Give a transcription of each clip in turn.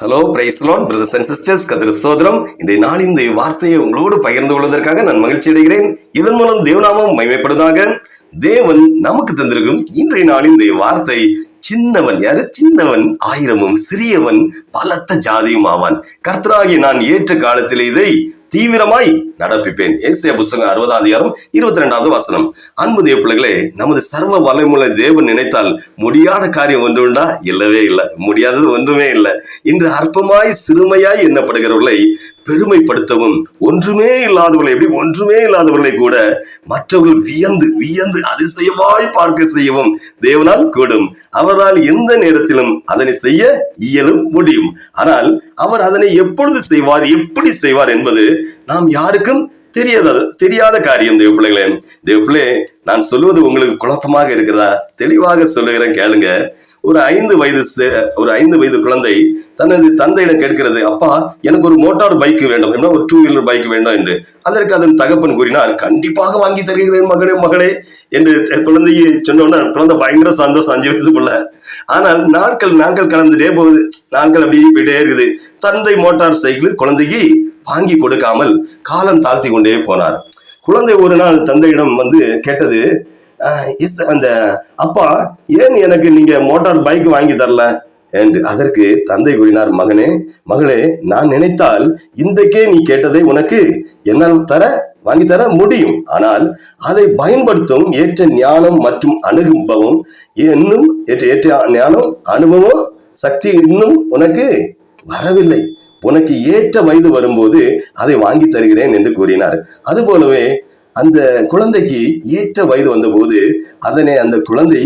Hello பிரைஸ்லான் brothers and sisters கதிர ஸ்தோத்திரம். இன்றைய நாள் இந்த வார்த்தையை உங்களோடு பகிர்ந்து கொள்வதற்காக நான் மகிழ்ச்சி அடைகிறேன். இதன் மூலம் தேவநாமம் மகிமைப்படுவதாக. தேவன் நமக்கு தந்திருக்கும் இன்றைய நாளின் இந்த வார்த்தை சின்னவன் யாரு? சின்னவன் ஆயிரமும் சிறியவன் பலத்த ஜாதியும் ஆவான். கர்த்தராகி நான் ஏற்ற காலத்தில் இதை தீவிரமாய் நடப்பிப்பேன். ஏசிய புஸ்தகம் அறுபதாம் அதிகாரம் இருபத்தி ரெண்டாவது வசனம். அன்பு தேவ பிள்ளைகளே நமது சர்வ வலைமுறை தேவன் நினைத்தால் முடியாத காரியம் ஒன்று உண்டா? இல்லவே இல்லை. முடியாதது ஒன்றுமே இல்லை. இன்று அற்பமாய் சிறுமையாய் எண்ணப்படுகிறவர்களை பெருமைப்படுத்தவும் ஒன்றுமே இல்லாதவர்களை எப்படி ஒன்றுமே இல்லாதவர்களை கூட மற்றவர்கள் வியந்து வியந்து அதிசயமாய் பார்க்க செய்யவும் தேவனால் கூடும். அவரால் எந்த நேரத்திலும் அதனை செய்ய இயலும் முடியும். ஆனால் அவர் அதனை எப்பொழுது செய்வார் எப்படி செய்வார் என்பது நாம் யாருக்கும் தெரியாத தெரியாத காரியம் தேவ பிள்ளைகளே. தேவ பிள்ளை நான் சொல்லுவது உங்களுக்கு குழப்பமாக இருக்கிறதா? தெளிவாக சொல்லுகிறேன் கேளுங்க. ஒரு ஐந்து வயது ஒரு ஐந்து வயது குழந்தை தனது தந்தையிடம் கேட்கிறது அப்பா எனக்கு ஒரு மோட்டார் பைக் வேண்டும். என்ன ஒரு டூ வீலர் பைக் வேண்டும் என்று. அதற்கு அதன் தகப்பன் கூறினார் கண்டிப்பாக வாங்கி தருகிறேன் மகளே மகளே என்று குழந்தையை சொன்னோன்னா குழந்தை பயங்கர சந்தோஷம் அஞ்சு வயசு போல ஆனால் நாட்கள் நாட்கள் கலந்துட்டே போகுது. நாட்கள் அப்படியே போயிட்டே இருக்குது. தந்தை மோட்டார் சைக்கிள் குழந்தைக்கு வாங்கி கொடுக்காமல் காலம் தாழ்த்தி கொண்டே போனார். குழந்தை ஒரு நாள் தந்தையிடம் வந்து கேட்டது இஸ் அந்த அப்பா ஏன் எனக்கு நீங்க மோட்டார் பைக் வாங்கி தரல? என்று அதற்கு தந்தை கூறினார் மகனே மகளே நான் நினைத்தால் இன்றைக்கே நீ கேட்டதை உனக்கு என்னால் தர வாங்கி தர முடியும். ஆனால் அதை பயன்படுத்தும் ஏற்ற ஞானம் மற்றும் அனுபவம் இன்னும் ஏற்ற ஏற்ற ஞானம் அனுபவம் சக்தி இன்னும் உனக்கு வரவில்லை. உனக்கு ஏற்ற வயது வரும்போது அதை வாங்கி தருகிறேன் என்று கூறினார். அதுபோலவே அந்த குழந்தைக்கு ஏற்ற வயது வந்தபோது அதனை அந்த குழந்தை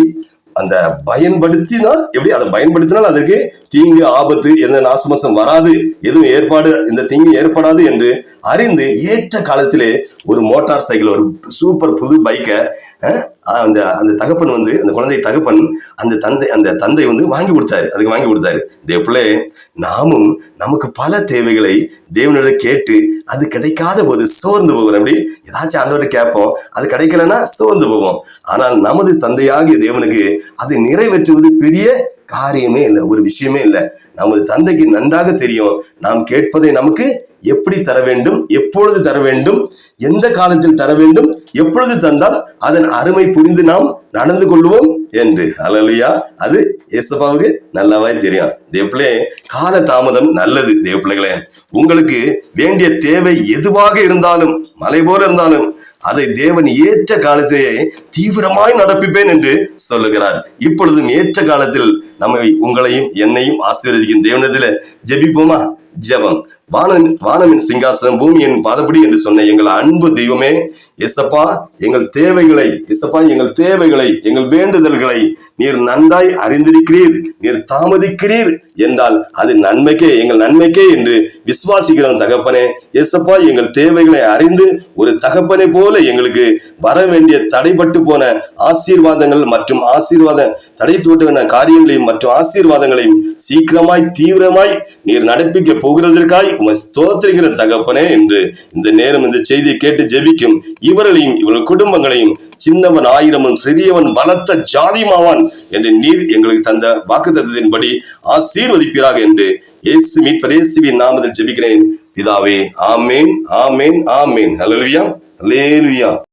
அந்த பயன்படுத்தினால் எப்படி? அதை பயன்படுத்தினால் அதற்கு தீங்கு ஆபத்து எந்த நாசமசம் வராது எதுவும் ஏற்பாடு இந்த தீங்கு ஏற்படாது என்று அறிந்து ஏற்ற காலத்திலே ஒரு மோட்டார் சைக்கிள் ஒரு சூப்பர் புது பைக்கை அந்த அந்த தகப்பன் வந்து அந்த குழந்தை தகப்பன் அந்த தந்தை அந்த தந்தை வந்து வாங்கி கொடுத்தாரு. அதுக்கு வாங்கி கொடுத்தாரு. தேப்பிள்ளே நாமும் நமக்கு பல தேவைகளை தேவனிடம் கேட்டு அது கிடைக்காத போது சோர்ந்து போகிறோம். அப்படி ஏதாச்சும் ஆண்டவரை கேட்போம். அது கிடைக்கலன்னா சோர்ந்து போவோம். ஆனால் நமது தந்தையாகிய தேவனுக்கு அதை நிறைவேற்றுவது பெரிய காரியமே இல்லை ஒரு விஷயமே இல்லை. நமது தந்தைக்கு நன்றாக தெரியும். நாம் கேட்பதை நமக்கு எப்படி தர வேண்டும் எப்பொழுது தர வேண்டும் எந்த காலத்தில் தர வேண்டும் எப்பொழுது தந்தால் அதன் அருமை புரிந்து நாம் நடந்து கொள்வோம் என்று. அலலையா அது ஏசப்பாவுக்கு நல்லாவே தெரியும். தேவப்பிள்ளை கால தாமதம் நல்லது தேவப்பிள்ளைகளே. உங்களுக்கு வேண்டிய தேவை எதுவாக இருந்தாலும் மலை போல இருந்தாலும் அதை தேவன் ஏற்ற காலத்திலே தீவிரமாய் நடப்பிப்பேன் என்று சொல்லுகிறார். இப்பொழுதும் ஏற்ற காலத்தில் நம்மை உங்களையும் என்னையும் ஆசீர்வதிக்கும் தேவனத்தில் ஜெபிப்போமா? ஜெபம். வானம் வானமின் சிங்காசனம் பூமியின் பாதப்படி என்று சொன்ன எங்கள் அன்பு தெய்வமே எசப்பா எங்கள் தேவைகளை எசப்பா எங்கள் தேவைகளை எங்கள் வேண்டுதல்களை நீர் நன்றாய் அறிந்திருக்கிறீர் நீர் தாமதிக்கிறீர் என்றால் அது நன்மைக்கே எங்கள் நன்மைக்கே என்று விசுவாசிக்கிறோம் தகப்பனே. எசப்பா எங்கள் தேவைகளை அறிந்து ஒரு தகப்பனை போல எங்களுக்கு வர வேண்டிய தடைப்பட்டு போன ஆசீர்வாதங்கள் மற்றும் ஆசீர்வாத தடைப்பட்டு காரியங்களையும் மற்றும் ஆசீர்வாதங்களையும் சீக்கிரமாய் தீவிரமாய் நீர் நடப்பிக்க போகிறதற்காய் உமை ஸ்தோத்திரிக்கிற தகப்பனே என்று இந்த நேரம் இந்த செய்தியை கேட்டு ஜெபிக்கும் இவர்களையும் இவர்கள் குடும்பங்களையும் சின்னவன் ஆயிரமும் சிறியவன் பலத்த ஜாதியுமாவான் என்று நீர் எங்களுக்கு தந்த வாக்குத்தத்தின்படி ஆசீர்வதிப்பீராக என்று இயேசு மீட்பர் இயேசுவின் நாமத்தில் ஜெபிக்கிறேன். பிதாவே ஆமேன் ஆமேன் ஆமேன். அலலுவியா ஹalleluya